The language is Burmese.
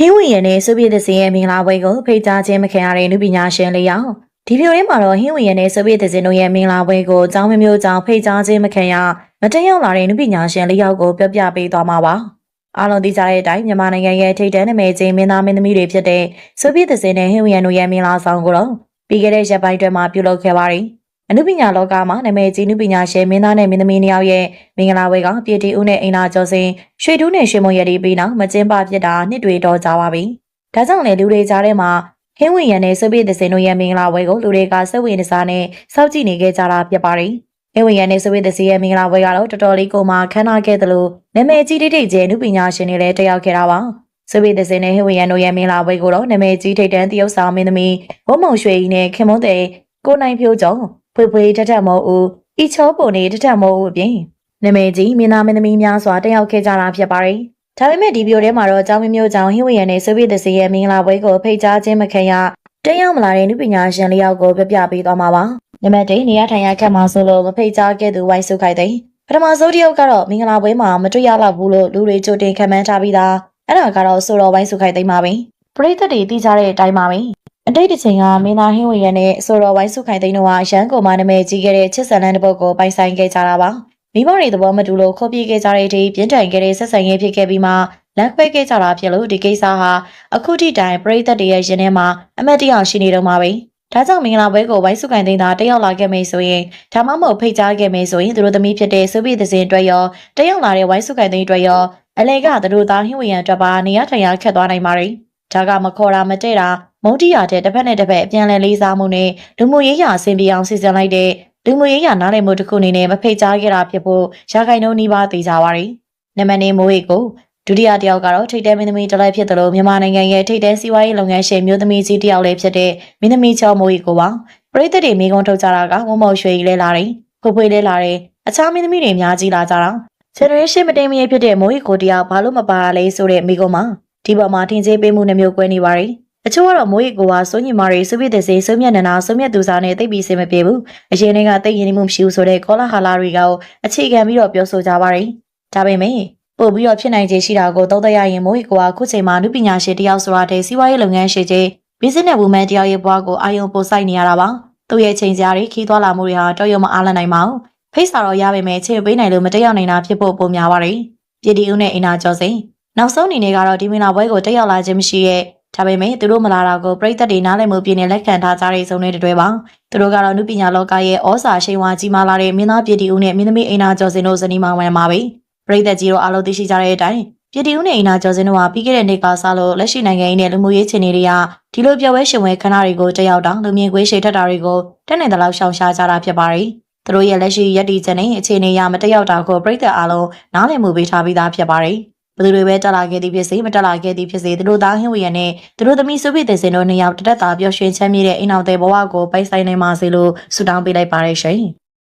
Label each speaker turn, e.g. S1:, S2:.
S1: ဟင်းဝင်ရနဲ့ဆိုဗီယက်သစင်ရဲ့မင်္ဂလာပွဲကိုဖိတ်ကြားခြင်းမခံရတဲ့နုပညာရှင်လေးယောက်ဒီဗီဒီယိုထဲမှာတော့ဟင်းဝင်ရနဲ့ဆိုဗီယက်သစင်တို့ရဲ့မင်္ဂလာပွဲကိုကျောင်းမျိုးမျိုးကြောင့်ဖိတ်ကြားခြင်းမခံရမတက်ရောက်လာတဲ့နုပညာရှင်လေးယောက်ကိုပြောပြပေးသွားမှာပါအားလုံးသိကြတဲ့အတိုင်းမြန်မာနိုင်ငံရဲ့ထိပ်တန်းနာမည်ကြီးမင်းသားမင်းသမီးတွေဖြစ်တဲ့ဆိုဗီယက်သစင်နဲ့ဟင်းဝင်ရတို့ရဲ့မင်္ဂလာဆောင်ကိုတော့ပြီးခဲ့တဲ့ရက်ပိုင်းတွင်မှပြုလုပ်ခဲ့ပါတယ် အနုပညာလောကမှာနာမည်ကြီးနုပညာရှင်မင်းသားနဲ့မင်းသမီးနှစ်ယောက်ရဲ့မင်္ဂလာပွဲကပြည်တီဦးနဲ့အိမ်နာကျော်စင်ရွှေတူးနဲ့ရွှေမုံရည်ဒီပြီးနောက်မကျင်းပဖြစ်တာနှစ်တွေတော့ကြာပါပြီ။ဒါကြောင့်လေလူတွေကြားထဲမှာဟင်းဝင်ရံနဲ့စပိသစင်တို့ရဲ့မင်္ဂလာပွဲကိုလူတွေကစိတ်ဝင်စားနဲ့စောင့်ကြည့်နေခဲ့ကြတာဖြစ်ပါတယ်။ဟင်းဝင်ရံနဲ့စပိသစင်ရဲ့မင်္ဂလာပွဲကတော့တော်တော်လေးကိုမှခမ်းနားခဲ့သလိုနာမည်ကြီးတိတ်တိတ်ကျဲနုပညာရှင်တွေလည်းတက်ရောက်ခဲ့တာပါ။စပိသစင်နဲ့ဟင်းဝင်ရံတို့ရဲ့မင်္ဂလာပွဲကိုတော့နာမည်ကြီးထိတ်တန်းတရုတ်ဆောင်မင်းသမီးဝမုံရွှေကြီးနဲ့ခင်မွန်းတဲ့ကိုနိုင်ဖြိုးကျော် ဖွေဖွေတထက်မောဦးဤချောပုံနေတထက်မောဦးအပြင်နာမည်ကြီးမင်းသားမင်းသမီးများစွာတက်ရောက်ခဲ့ကြတာဖြစ်ပါတယ်။ဒါပေမဲ့ဒီဗီဒီယိုထဲမှာတော့အကြောင်းမျိုးမျိုးကြောင့်ဟင်းဝရံနဲ့ဆိုဗီယက်သစီရဲ့မင်္ဂလာပွဲကိုဖိတ်ကြားခြင်းမခံရတက်ရောက်မလာတဲ့နုပညာရှင်လေးယောက်ကိုပြပြပေးသွားမှာပါ။နံပါတ်1နေရာထိုင်ရခက်မှာဆိုလို့မဖိတ်ကြားခဲ့သူဝိုင်းစုခိုက်တဲ့ပထမဆုံးတစ်ယောက်ကတော့မင်္ဂလာပွဲမှာမတွေ့ရတော့ဘူးလို့လူတွေကြိုတင်ခံမှန်းထားပြီးသားအဲ့ဒါကတော့ဆိုတော်ဝိုင်းစုခိုက်သိမ်းပါပဲ။ပရိသတ်တွေသိကြတဲ့အတိုင်းပါပဲ။ အတိတ်တစ်ချိန်ကမင်းသားဟင်းဝရံနဲ့ဆိုတော်ဝိုင်းစုခိုင်သိန်းတို့ဟာရန်ကုန်မှာနာမည်ကြီးခဲ့တဲ့ချစ်ဆန်လန်းတစ်ပုတ်ကိုပိုင်ဆိုင်ခဲ့ကြတာပါမိဘတွေသဘောမတူလို့ခေါ်ပြေးခဲ့ကြတဲ့အထိပြင်းထန်ခဲ့တဲ့ဆက်ဆံရေးဖြစ်ခဲ့ပြီးမှလက်ခွဲခဲ့ကြတာဖြစ်လို့ဒီကိစ္စဟာအခုထိတိုင်ပရိသတ်တွေရဲ့ရင်ထဲမှာအမတ်တရရှိနေတော့မှာပဲဒါကြောင့်မင်္ဂလာပွဲကိုဝိုင်းစုခိုင်သိန်းသာတက်ရောက်လာခဲ့မယ်ဆိုရင်ဒါမှမဟုတ်ဖိတ်ကြားခဲ့မယ်ဆိုရင်သူတို့သမီးဖြစ်တဲ့စုပိသစင်အတွက်ရောတက်ရောက်လာတဲ့ဝိုင်းစုခိုင်သိန်းအတွက်ရောအလေကသူတို့သားဟင်းဝရံအတွက်ပါနေရထိုင်ရခက်သွားနိုင်ပါတယ်ဒါကမခေါ်တာမတည့်တာ မုံတီရတဲ့တစ်ဖက်နဲ့တစ်ဖက်အပြန်လည်လေးစားမှုနဲ့လူမှုရေးရာအဆင်ပြေအောင်စီစဉ်လိုက်တဲ့လူမှုရေးရာနားလည်မှုတစ်ခုအနေနဲ့မဖိတ်ကြားခဲ့တာဖြစ်ဖို့ရာခိုင်နှုန်းနှီးပါးသိကြပါရီနမနေမိုးရီကိုဒုတိယတစ်ယောက်ကတော့ထိတ်တဲမင်းသမီးတစ်လိုက်ဖြစ်တယ်လို့မြန်မာနိုင်ငံရဲ့ထိတ်တဲစီးပွားရေးလုပ်ငန်းရှင်မျိုးသမီးကြီးတစ်ယောက်လည်းဖြစ်တဲ့မင်းသမီးချောမိုးရီကိုပါပရိသတ်တွေမိကုံထုတ်ကြတာကဝမော်ရွှေကြီးလဲလာတယ်ဖွဖွေးလဲလာတယ်အခြားမင်းသမီးတွေအများကြီးလာကြတာ generation မတိမ်မရေဖြစ်တဲ့မိုးရီကိုတရားဘာလို့မပါလဲဆိုတဲ့မိကုံမှာဒီပေါ်မှာထင်သေးပေးမှုနှမျိုးကွဲနေပါရီ အချို့ကတော့မိုးရီကိုကစိုးညီမာရီစုပြတဲ့စေစုမြတ်နနာစုမြတ်သူစားနဲ့တိတ်ပြီးစင်မပြေဘူးအရင်ကတိတ်ရင်မှုမရှိဘူးဆိုတဲ့ကောလာဟာလာတွေကအခြေခံပြီးတော့ပြောဆိုကြပါရီဒါပေမဲ့ပို့ပြီးတော့ဖြစ်နိုင်ခြေရှိတာကိုသုံးသပ်ရရင်မိုးရီကိုကခုချိန်မှာနုပညာရှင်တယောက်ဆိုတာတဲ့စီးပွားရေးလုပ်ငန်းရှင်ကြီး business woman တယောက်ရဲ့ဘဝကိုအာရုံပိုစိုက်နေရတာပါသူ့ရဲ့ချိန်စရာတွေခီးသွားလာမှုတွေဟာတော်ရုံမအားလနိုင်ပါဘူးဖိတ်စာတော့ရပါမယ်ချေပေးနိုင်လို့မတက်ရောက်နိုင်တာဖြစ်ဖို့ပုံများပါရီပြည်တီဦးနဲ့အင်နာကျော်စိန်နောက်ဆုံးအနေနဲ့ကတော့ဒီမင်လာပွဲကိုတက်ရောက်လာခြင်းမရှိရဲ့ ဒါပေမဲ့သူတို့မလာတာကိုပြည်သက်တွေနားလည်မှုပြည့်နေလက်ခံထားကြတဲ့စုံတွေတွေပါသူတို့ကတော့နုပညာလောကရဲ့ဩစာရှိန်ဝါကြီးမားလာတဲ့မင်းသားပြည်တီဦးနဲ့မင်းသမီးအိနာကျော်စင်တို့ဇနီးမောင်ဝင်မှာပဲပြည်သက်ကြီးတို့အားလုံးသိရှိကြတဲ့အတိုင်းပြည်တီဦးနဲ့အိနာကျော်စင်တို့ဟာပြီးခဲ့တဲ့နှစ်ကစလို့လက်ရှိနိုင်ငံရေးနဲ့လူမှုရေးခြေနေတွေကဒီလိုပြောပွဲရှင်ဝဲခဏတွေကိုတက်ရောက်တောင်းလူမြင်ကွေးရှိထက်တာတွေကိုတက်နိုင်တဲ့လောက်ရှောင်ရှားကြတာဖြစ်ပါတယ်သူတို့ရဲ့လက်ရှိရည်တည်ချက်နဲ့အခြေအနေအရမတက်ရောက်တာကိုပြည်သက်အားလုံးနားလည်မှုပေးထားပြီးသားဖြစ်ပါတယ် ဘယ်သူတွေပဲတက်လာခဲ့သည်ဖြစ်စေမတက်လာခဲ့သည်ဖြစ်စေသူတို့သားဟင်းဝရနဲ့သူတို့သမီးစုပိတဲ့စင်တို့နှစ်ယောက်တတက်တာပျော်ရွှင်ချမ်းမြေ့တဲ့အိမ်အောင်တဲ့ဘဝကိုပိုက်ဆိုင်နိုင်ပါစေလို့ဆုတောင်းပေးလိုက်ပါရရှင်။